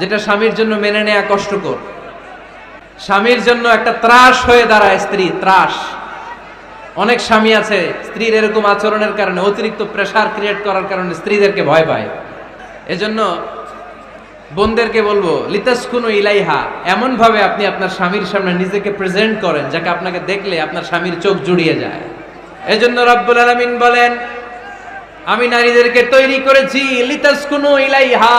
যেটা স্বামীর জন্য মেনে নেয়া কষ্টকর। স্বামীর জন্য একটা ত্রাস হয়ে দাঁড়ায় স্ত্রী, ত্রাস। অনেক স্বামী আছে, স্ত্রীর এরকম আচরণের কারণে, অতিরিক্ত প্রেসার ক্রিয়েট করার কারণে স্ত্রীদেরকে ভয় পায়। এজন্য বোনদেরকে বলব, লিতাসকুনু ইলাইহা। এমন ভাবে আপনি আপনার স্বামীর সামনে নিজেকে প্রেজেন্ট করেন, যাকে আপনাকে দেখলে আপনার স্বামীর চোখ জুড়িয়ে যায়। এজন্য রব্বুল আলামিন বলেন, আমি নারীদেরকে তৈরি করেছি, লিতাসকুনু ইলাইহা।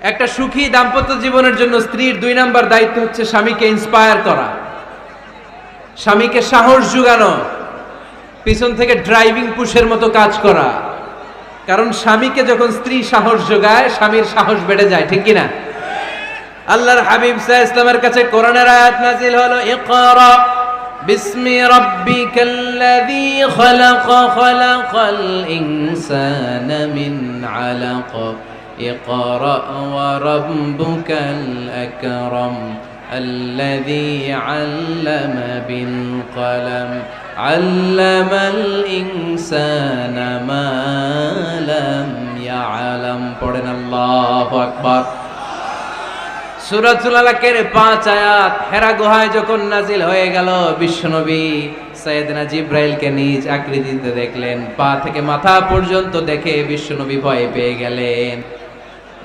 একটা সুখী দাম্পত্য জীবনের জন্য স্ত্রীর দুই নাম্বার দায়িত্ব হচ্ছে স্বামীকে ইন্সপায়ার করা। স্বামীকে সাহস যোগানো, পিছন থেকে ড্রাইভিং পুশের মতো কাজ করা। কারণ স্বামীকে যখন স্ত্রী সাহস যোগায়, স্বামীর সাহস বেড়ে যায়, ঠিক কিনা? আল্লাহর হাবিব সাহ ইসলামের কাছে কোরআনের আয়াত নাজিল হলো, ইকরা বিসমি রাব্বিকাল্লাযী খালাক, খালাকাল ইনসানা মিন আলাক। اقرأ وربك الأكرم الذي علم بالقلم علم الإنسان ما لم يعلم পড়েন আল্লাহু আকবার সুরাতুল আলাকের পাঁচ আয়াত হেরা গুহায় যখন নাজিল হয়ে গেল বিশ্বনবী সৈয়দনা জিব্রাইলকে নিজ আকৃতিতে দেখলেন পা থেকে মাথা পর্যন্ত দেখে বিশ্বনবী ভয় পেয়ে গেলেন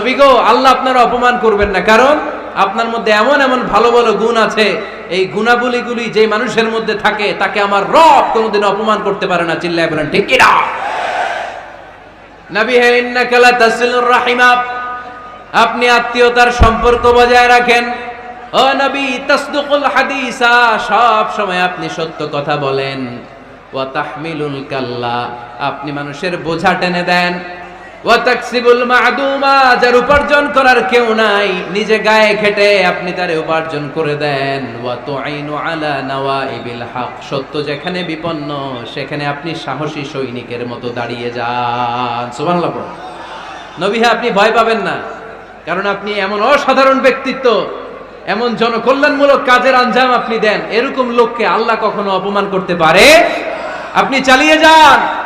নবী আল্লাহ আপনার অপমান করবেন না। কারণ আপনার মধ্যে এমন এমন ভালো ভালো গুণ আছে, এই গুণাবলীগুলি যে মানুষের মধ্যে থাকে, তাকে আমার রব কোনোদিন অপমান করতে পারে না। চিল্লায় বলেন, ঠিক কিনা? নবী হে, ইন্নাকা তাসিলুর রাহিমা। আপনি আত্মীয়তার সম্পর্ক বজায় রাখেন। ও নবী, তাসদুকুল হাদিসা, সব সময় আপনি সত্য কথা বলেন। ওয়া তাহমিলুল কাল্লা, আপনি মানুষের বোঝা টেনে দেন। যার উপার্জন করার কেউ নাই। নিজে গায়ে খেটে আপনি উপার্জন করে দেন। সত্য যেখানে বিপন্ন, সেখানে আপনি সাহসী সৈনিকের মতো দাঁড়িয়ে যান। সুবহানাল্লাহ পড়ুন। নবী হ্যাঁ আপনি ভয় পাবেন না। কারণ আপনি এমন অসাধারণ ব্যক্তিত্ব, এমন জনকল্যাণমূলক কাজের আঞ্জাম আপনি দেন। এরকম লোককে আল্লাহ কখনো অপমান করতে পারে? আপনি চালিয়ে যান।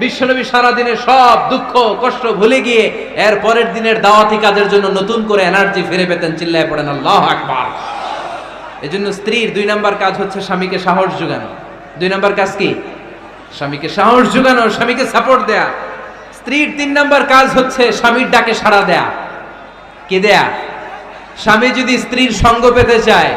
বিশ্বনবী সারাদিনের সব দুঃখ, কষ্ট ভুলে গিয়ে এর পরের দিনের দাওয়াতি কাজের জন্য নতুন করে এনার্জি ফিরে পেতেন, চিল্লায় পড়েন, আল্লাহ আকবার। এজন্য স্ত্রীর দুই নাম্বার কাজ হচ্ছে স্বামীকে সাহস যোগানো। দুই নাম্বার কাজ কি? স্বামীকে সাহস যোগানো, স্বামীকে সাপোর্ট দেয়া। স্ত্রীর তিন নাম্বার কাজ হচ্ছে স্বামীর ডাকে সাড়া দেয়া। কে দেয়া? স্বামী যদি স্ত্রীর সঙ্গ পেতে চায়,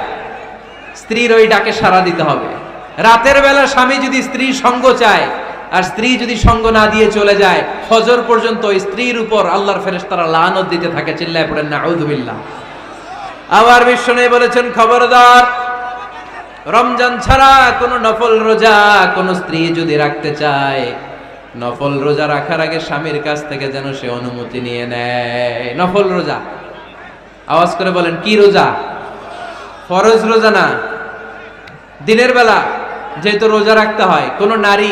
স্ত্রীর ওই ডাকে সাড়া দিতে হবে। রাতের বেলা স্বামী যদি স্ত্রীর সঙ্গ চায় আর স্ত্রী যদি সঙ্গ না দিয়ে চলে যায়, ফজর পর্যন্ত স্ত্রীর উপর আল্লাহর ফেরেশতারা লানত দিতে থাকে, চিল্লায় পড়েন না আউযুবিল্লাহ আবার বিষ্ণু বলেছেন, খবরদার, রমজান ছাড়া কোনো নফল রোজা কোনো স্ত্রী যদি রাখতে চায়, নফল রোজা রাখার আগে স্বামীর কাছ থেকে যেন সে অনুমতি নিয়ে নেয়। নফল রোজা। আওয়াজ করে বলেন, কি রোজা? ফরজ রোজা না। দিনের বেলা যেহেতু রোজা রাখতে হয়, কোনো নারী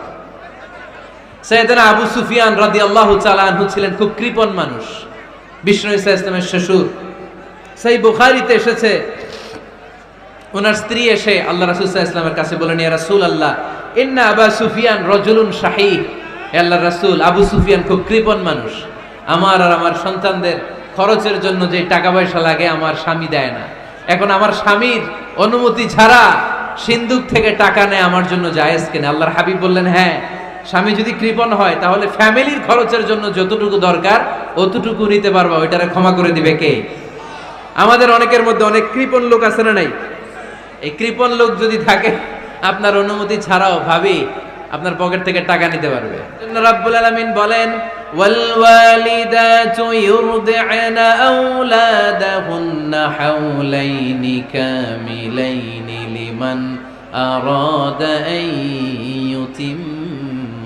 সৈয়দনা আবু সুফিয়ান রাদি আল্লাহ চালানহু ছিলেন খুব কৃপণ মানুষ। বিষ্ণু ইসা ইসলামের শ্বশুর। সেই বুখারিতে এসেছে, ওনার স্ত্রী এসে আল্লাহ রাসুল ইসলামের কাছে বলেন ইয়া রাসূল আল্লাহ ইন্না আবা সুফিয়ান রজুলুন শাহী আল্লাহ রাসূল, আবু সুফিয়ান খুব কৃপণ মানুষ। আমার আর আমার সন্তানদের খরচের জন্য যে টাকা পয়সা লাগে, আমার স্বামী দেয় না। এখন আমার স্বামীর অনুমতি ছাড়া সিন্ধুক থেকে টাকা নেয়, আমার জন্য জায়েজ কেনে? আল্লাহর হাবিব বললেন হ্যাঁ স্বামী যদি কৃপণ হয়, তাহলে ফ্যামিলির খরচের জন্য যতটুকু দরকার, অতটুকু নিতে পারবা। ওইটারে ক্ষমা করে দিবে কে? আমাদের অনেকের মধ্যে অনেক কৃপণ লোক আছে না নাই? এই কৃপণ লোক যদি থাকে, আপনার অনুমতি ছাড়াও ভাবি আপনার পকেট থেকে টাকা নিতে পারবে। রাব্বুল আলামিন বলেন আরাদা আন ইউতিম্মার রাদা'a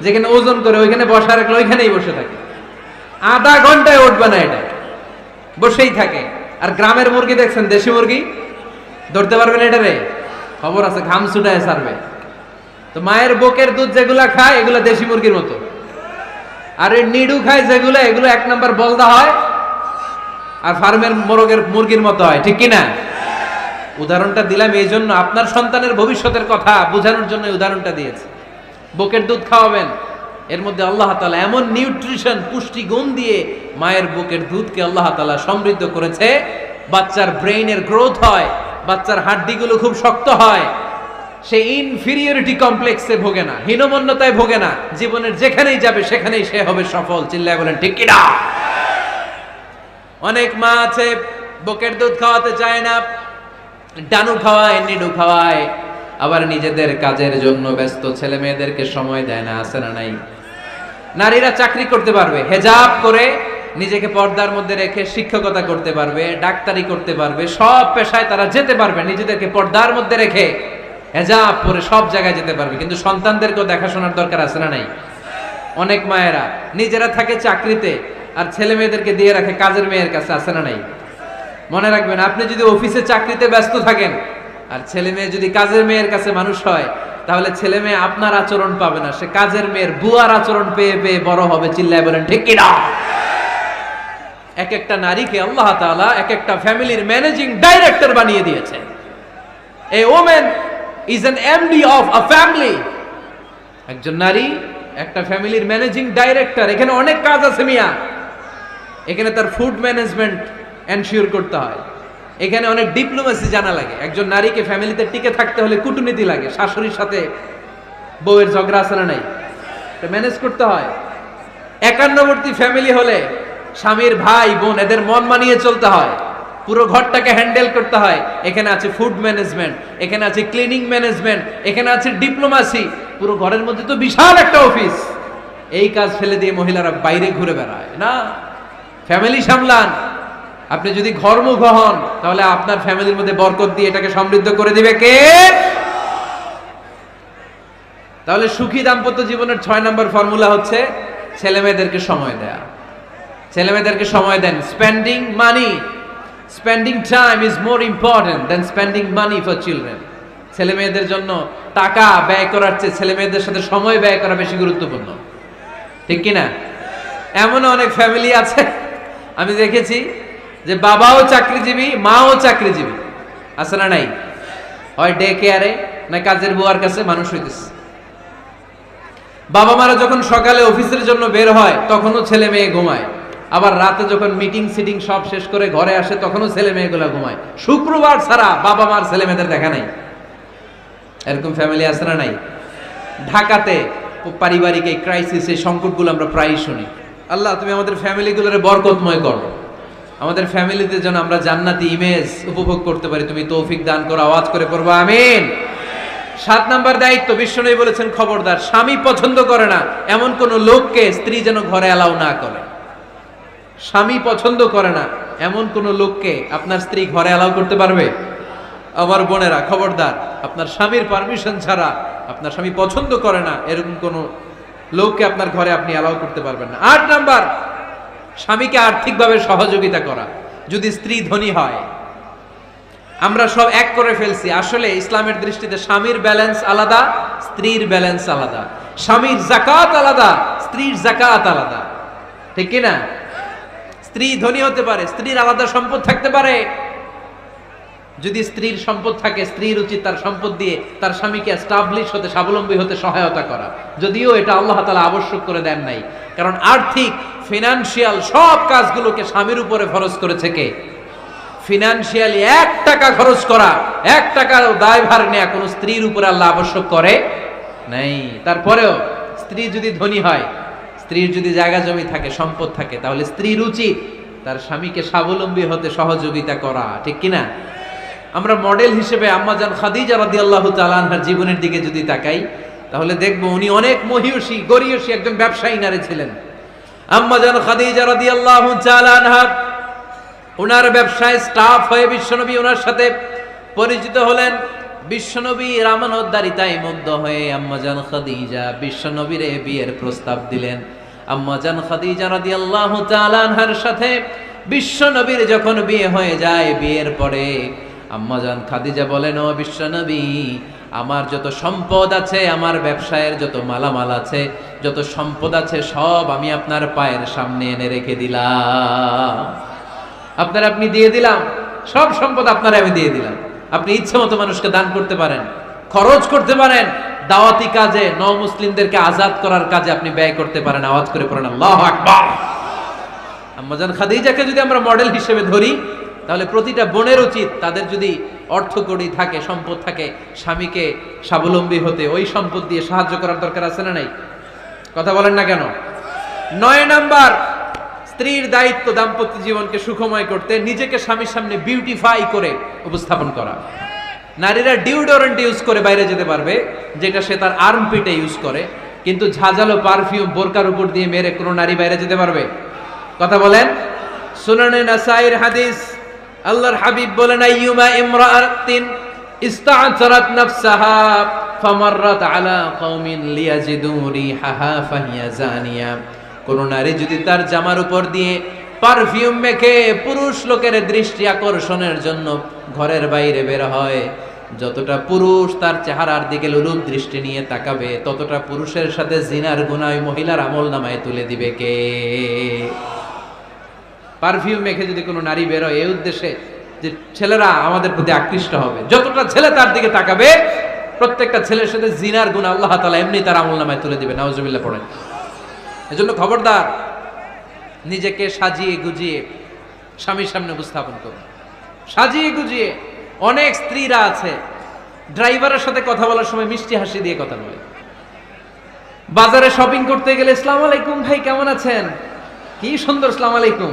যেখানে ওজন করে ওইখানে বসা রাখলে ওইখানেই বসে থাকে। আধা ঘন্টায় উঠবে না এটা। বসেই থাকে। আর গ্রামের মুরগি দেখছেন, দেশি মুরগি? ধরতে পারবেন এটা রে? খবর আছে, ঘাম ছুটায় সারবে তো মায়ের বুকের দুধ যেগুলা খায়, এগুলো দেশি মুরগির মতো। আর এই নিডু খায় যেগুলো, এগুলো এক নম্বর বলদা হয়, আর ফার্মের মোরগের মুরগির মতো হয়। ঠিক কিনা? উদাহরণটা দিলাম এই জন্য আপনার সন্তানের ভবিষ্যতের কথা বোঝানোর জন্য উদাহরণটা দিয়েছে। বুকের দুধ খাওয়াবেন। এর মধ্যে আল্লাহ তালা এমন নিউট্রিশন, পুষ্টি গুণ দিয়ে মায়ের বুকের দুধকে আল্লাহ তালা সমৃদ্ধ করেছে। বাচ্চার ব্রেইনের গ্রোথ হয়, বাচ্চার হাড্ডিগুলো খুব শক্ত হয়। সে ইনফিরিয়রিটি কমপ্লেক্সে ভোগে না, হীনমন্যতায় ভোগে না, জীবনের যেখানেই যাবে, সেখানেই সে হবে সফল। চিল্লায় বলেন, ঠিক কিনা? অনেক মা আছে, বকের দুধ খাওয়াতে চায় না, ডানু খাওয়ায় নিডু খাওয়ায়। আবার নিজেদের কাজের জন্য ব্যস্ত, ছেলে মেয়েদেরকে সময় দেয় না, আছে না নাই? নারীরা চাকরি করতে পারবে, হেজাব করে নিজেকে পর্দার মধ্যে রেখে শিক্ষকতা করতে পারবে, ডাক্তারি করতে পারবে, সব পেশায় তারা যেতে পারবে, নিজেদেরকে পর্দার মধ্যে রেখে হেজাব পরে সব জায়গায় যেতে পারবে। কিন্তু সন্তানদেরকেও দেখাশোনার দরকার আছে না নাই? অনেক মায়েরা নিজেরা থাকে চাকরিতে আর ছেলে মেয়েদেরকে দিয়ে রাখে কাজের মেয়ের কাছে, আছে না নাই? মনে রাখবেন, আপনি যদি অফিসে চাকরিতে ব্যস্ত থাকেন আর ছেলে মেয়ে যদি কাজের মেয়ের কাছে মানুষ হয়, তাহলে ছেলে মেয়ে আপনার আচরণ পাবে না। সে কাজের মেয়ের বুয়ার আচরণ পেয়ে পেয়ে বড় হবে, চিল্লায় বলেন, ঠিক কিনা এক একটা নারীকে আল্লাহ তাআলা এক একটা ফ্যামিলির ম্যানেজিং ডাইরেক্টর বানিয়ে দিয়েছে। A women is an MD of a family একজন নারী, একটা ফ্যামিলির ম্যানেজিং ডাইরেক্টর। এখানে অনেক কাজ আছে মিয়া। এখানে তার ফুড ম্যানেজমেন্ট এনশিওর করতে হয়। এখানে অনেক ডিপ্লোমেসি জানা লাগে। একজন নারীকে ফ্যামিলিতে টিকে থাকতে হলে কূটনীতি লাগে, শাশুড়ির সাথে বউয়ের ঝগড়া আছে না নাই? ম্যানেজ করতে হয়। একান্নবর্তী ফ্যামিলি হলে স্বামীর ভাই, বোন, এদের মন মানিয়ে চলতে হয়। পুরো ঘরটাকে হ্যান্ডেল করতে হয়। এখানে আছে ফুড ম্যানেজমেন্ট এখানে আছে ক্লিনিং ম্যানেজমেন্ট এখানে আছে ডিপ্লোমাসি পুরো ঘরের মধ্যে তো বিশাল একটা অফিস এই কাজ ফেলে দিয়ে মহিলারা বাইরে ঘুরে বেড়ায়, না? ফ্যামিলি সামলান। আপনি যদি ঘরমুখ হন, তাহলে আপনার ফ্যামিলির মধ্যে বরকত দিয়ে এটাকে সমৃদ্ধ করে দিবে কে? তাহলে সুখী দাম্পত্য জীবনের ছয় নম্বর ফর্মুলা হচ্ছে ছেলে মেয়েদেরকে সময় দেয়া। ছেলে মেয়েদেরকে সময় দেন spending money spending time is more important than spending money for children ছেলে মেয়েদের জন্য টাকা ব্যয় করার চেয়ে ছেলে মেয়েদের সাথে সময় ব্যয় করা বেশি গুরুত্বপূর্ণ। ঠিক কি না এমন অনেক ফ্যামিলি আছে, আমি দেখেছি যে বাবাও চাকরিজীবী, মাও চাকরিজীবী। আছে না নাই? হয় ডে কেয়ারে না কাজের বুয়ার কাছে মানুষ হইতেছে। বাবা মারা যখন সকালে অফিসের জন্য বের হয়, তখনও ছেলে মেয়ে ঘুমায়। আবার রাতে যখন মিটিং সিটিং সব শেষ করে ঘরে আসে, তখনও ছেলে মেয়েগুলো ঘুমায়। শুক্রবার ছাড়া বাবা মার ছেলে মেয়েদের দেখা নাই। এরকম ফ্যামিলি আছে না নাই? ঢাকাতে পারিবারিক এই ক্রাইসিস এই সংকটগুলো আমরা প্রায়ই শুনি। আল্লাহ, তুমি আমাদের ফ্যামিলিগুলোর বরকতময় করো। আমাদের ফ্যামিলিতে যেন আমরা জান্নাতি ইমেজ উপভোগ করতে পারি, তুমি তৌফিক দান করো, আওয়াজ করে পড়ব, আমিন। সাত নাম্বার দায়িত্ব বিশ্ব বিশ্বনবী বলেছেন, খবরদার, স্বামী পছন্দ করে না, এমন কোন লোককে স্ত্রী যেন ঘরে অ্যালাউ না করে। স্বামী পছন্দ করে না, এমন কোন লোককে আপনার স্ত্রী ঘরে অ্যালাউ করতে পারবে? আমার বোনেরা, খবরদার, আপনার স্বামীর পারমিশন ছাড়া আপনার স্বামী পছন্দ করে না, এরকম কোন লোককে আপনার ঘরে আপনি অ্যালাউ করতে পারবেন না। আট নাম্বার স্বামীকে আর্থিকভাবে সহযোগিতা করা, যদি স্ত্রী ধনী হয়। আমরা সব এক করে ফেলছি। আসলে ইসলামের দৃষ্টিতে স্বামীর ব্যালেন্স আলাদা, স্ত্রীর ব্যালেন্স আলাদা। স্বামীর জাকাত আলাদা, স্ত্রীর জাকাত আলাদা। ঠিক কিনা? স্ত্রী ধনী হতে পারে, স্ত্রীর আলাদা সম্পদ থাকতে পারে। যদি স্ত্রীর সম্পদ থাকে, স্ত্রীর উচিত তার সম্পদ দিয়ে তার স্বামীকে স্টাবলিশ হতে, স্বাবলম্বী হতে সহায়তা করা। যদিও এটা আল্লাহ তালা আবশ্যক করে দেন নাই। কারণ আর্থিক ফিনান্সিয়াল সব কাজগুলোকে স্বামীর উপরে খরচ করেছে কে? ফিনান্সিয়ালি এক টাকা খরচ করা, এক টাকার দায়ভার নেয়া কোনো স্ত্রীর উপরে আল্লাহ আবশ্যক করে নাই। তারপরেও, স্ত্রী যদি ধনী হয়, স্ত্রীর যদি জায়গা জমি থাকে, সম্পদ থাকে, তাহলে স্ত্রীর উচিত তার স্বামীকে স্বাবলম্বী হতে সহযোগিতা করা। ঠিক কিনা? আমরা মডেল হিসেবে আম্মাজান খাদিজা রাদিয়াল্লাহু তাআলা আনহার জীবনের দিকে যদি তাকাই, তাহলে দেখব উনি অনেক মহিয়সী, গরিয়সী একজন ব্যবসায়ী নারী ছিলেন। আম্মাজান খাদিজা রাদিয়াল্লাহু তাআলা আনহা ওনার ব্যবসায় স্টাফ হয়ে বিশ্বনবী ওনার সাথে পরিচিত হলেন। বিশ্বনবী রামানোদ্দারিতায় মুগ্ধ হয়ে আম্মাজান খাদিজা বিশ্বনবীর বিয়ের প্রস্তাব দিলেন। আম্মাজান খাদিজা রাদিয়াল্লাহু তাআলা আনহার সাথে বিশ্বনবীর যখন বিয়ে হয়ে যায়, বিয়ের পরে আম্মাজান খাদিজা বলেন, ও বিশ্বনবী, আমার যত সম্পদ আছে, আমার ব্যবসায়ের যত মালামাল আছে, যত সম্পদ আছে, সব আমি আপনার পায়ের সামনে এনে রেখে দিলাম। আপনার আপনি দিয়ে দিলাম, সব সম্পদ আপনার আমি দিয়ে দিলাম। আপনি ইচ্ছে মতো মানুষকে দান করতে পারেন, খরচ করতে পারেন, দাওয়াতি কাজে ন মুসলিমদেরকে আজাদ করার কাজে আপনি ব্যয় করতে পারেন। আওয়াজ করে পড়েন, আল্লাহ আকবার! আম্মাজান খাদিজাকে যদি আমরা মডেল হিসেবে ধরি তাহলে প্রতিটা বোনের উচিত তাদের যদি অর্থ কড়ি থাকে, সম্পদ থাকে, স্বামীকে স্বাবলম্বী হতে ওই সম্পদ দিয়ে সাহায্য করার দরকার আছে না নাই? কথা বলেন না কেন? নয় নাম্বার, স্ত্রীর দায়িত্ব দাম্পত্য জীবনকে সুখময় করতে, নিজেকে স্বামীর সামনে বিউটিফাই করে উপস্থাপন করা। নারীরা ডিউডোরেন্ট ইউজ করে বাইরে যেতে পারবে, যেটা সে তার আর্ম পিটে ইউজ করে, কিন্তু ঝাঁঝালো পারফিউম বোরকার উপর দিয়ে মেরে কোনো নারী বাইরে যেতে পারবে? কথা বলেন? সুনানে নাসাইর হাদিস আল্লাহর হাবিব বলেন, আইয়ুমা ইমরাআতিন ইস্তা'তারাত নাফসাহা, ফামাররাত আলা কওমিন লিয়াজিদু রিহাহা, ফাহিয়া জানিয়া। কোন নারী যদি তার জামার উপর দিয়ে পারফিউম মেখে পুরুষ লোকের দৃষ্টি আকর্ষণের জন্য ঘরের বাইরে বের হয়, যতটা পুরুষ তার চেহারার দিকে লুলুপ দৃষ্টি নিয়ে তাকাবে, ততটা পুরুষের সাথে জিনার গুনায় মহিলার আমল নামায় তুলে দিবে কে? পারফিউম মেখে যদি কোনো নারী বেরোয় এই উদ্দেশ্যে যে ছেলেরা আমাদের প্রতি আকৃষ্ট হবে। যতটা ছেলে তার দিকে তাকাবে, প্রত্যেকটা ছেলের সাথে জিনার গুণ আল্লাহ তালা এমনি তার আমল নামায় তুলে দিবে নাউজুবিল্লাহ, পড়েন। এজন্য খবরদার, নিজেকে সাজিয়ে গুজিয়ে স্বামীর সামনে উপস্থাপন করুন। সাজিয়ে গুজিয়ে অনেক স্ত্রীরা আছে, ড্রাইভারের সাথে কথা বলার সময় মিষ্টি হাসি দিয়ে কথা বলে। বাজারে শপিং করতে গেলে ইসলাম আলাইকুম ভাই, কেমন আছেন? কি সুন্দর ইসলাম আলাইকুম।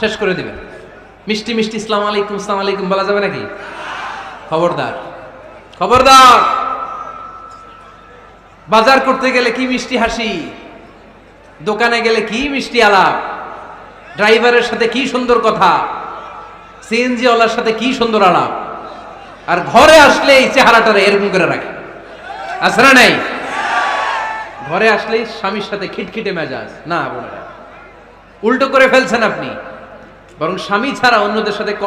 শেষ করে দিবেন। মিষ্টি মিষ্টি ইসলাম আলাইকুম ইসলাম আলাইকুম, বলা যাবে নাকি? খবরদার। খবরদার! বাজার করতে গেলে কি মিষ্টি হাসি? দোকানে গেলে কি মিষ্টি আলাপ? ড্রাইভারের সাথে কি সুন্দর কথা? সিএনজি ওয়ালার সাথে কি সুন্দর আলাপ? আর ঘরে আসলে এই চেহারাটারে এরকম করে রাখে। না নাই? ঘরে আসলেই স্বামীর সাথে খিটখিটে মেজাজ। না বোনেরা উল্টো করে ফেলছেন আপনি। বরং স্বামী ছাড়া অন্যদের সাথে